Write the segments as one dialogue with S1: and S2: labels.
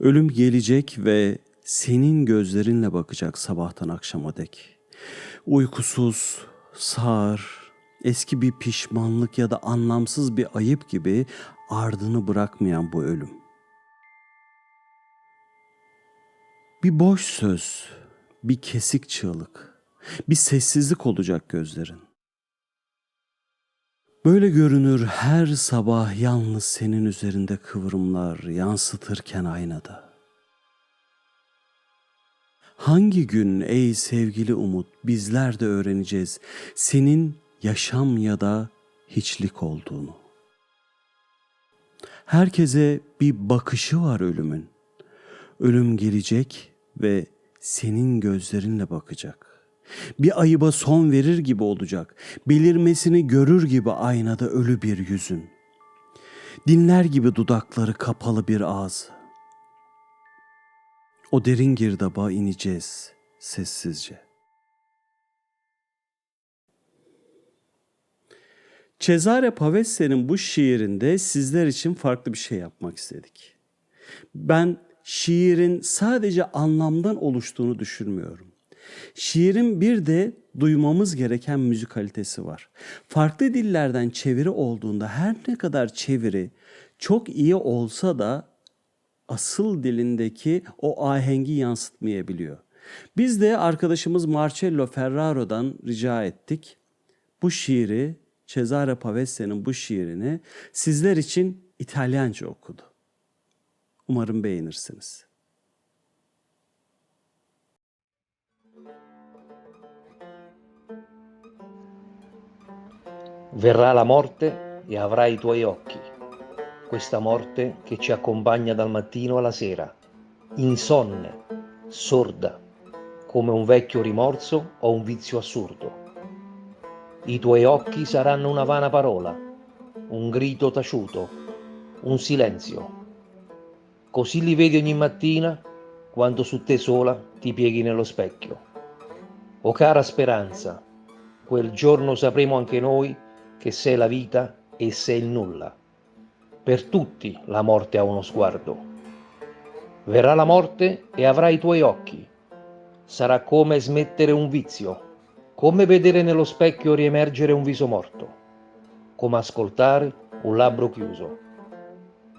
S1: Ölüm gelecek ve senin gözlerinle bakacak sabahtan akşama dek. Uykusuz, sağır, eski bir pişmanlık ya da anlamsız bir ayıp gibi ardını bırakmayan bu ölüm. Bir boş söz, bir kesik çığlık, bir sessizlik olacak gözlerin. Böyle görünür her sabah yalnız senin üzerinde kıvrımlar yansıtırken aynada. Hangi gün ey sevgili Umut bizler de öğreneceğiz senin yaşam ya da hiçlik olduğunu. Herkese bir bakışı var ölümün. Ölüm gelecek ve senin gözlerinle bakacak. Bir ayıba son verir gibi olacak. Belirmesini görür gibi aynada ölü bir yüzün. Dinler gibi dudakları kapalı bir ağız. O derin girdaba ineceğiz sessizce. Cesare Pavesse'nin bu şiirinde sizler için farklı bir şey yapmak istedik. Ben şiirin sadece anlamdan oluştuğunu düşünmüyorum. Şiirin bir de duymamız gereken müzikalitesi var. Farklı dillerden çeviri olduğunda her ne kadar çeviri çok iyi olsa da asıl dilindeki o ahengi yansıtmayabiliyor. Biz de arkadaşımız Marcello Ferraro'dan rica ettik. Bu şiiri Cesare Pavesse'nin bu şiirini sizler için İtalyanca okudu. Umarım beğenirsiniz.
S2: Verrà la morte e avrai i tuoi occhi, questa morte che ci accompagna dal mattino alla sera, insonne, sorda, come un vecchio rimorso o un vizio assurdo. I tuoi occhi saranno una vana parola, un grido taciuto, un silenzio. Così li vedi ogni mattina quando su te sola ti pieghi nello specchio. O cara speranza, quel giorno sapremo anche noi che sei la vita e sei il nulla. Per tutti la morte ha uno sguardo. Verrà la morte e avrai i tuoi occhi. Sarà come smettere un vizio, come vedere nello specchio riemergere un viso morto, come ascoltare un labbro chiuso.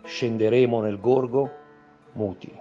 S2: Scenderemo nel gorgo muti.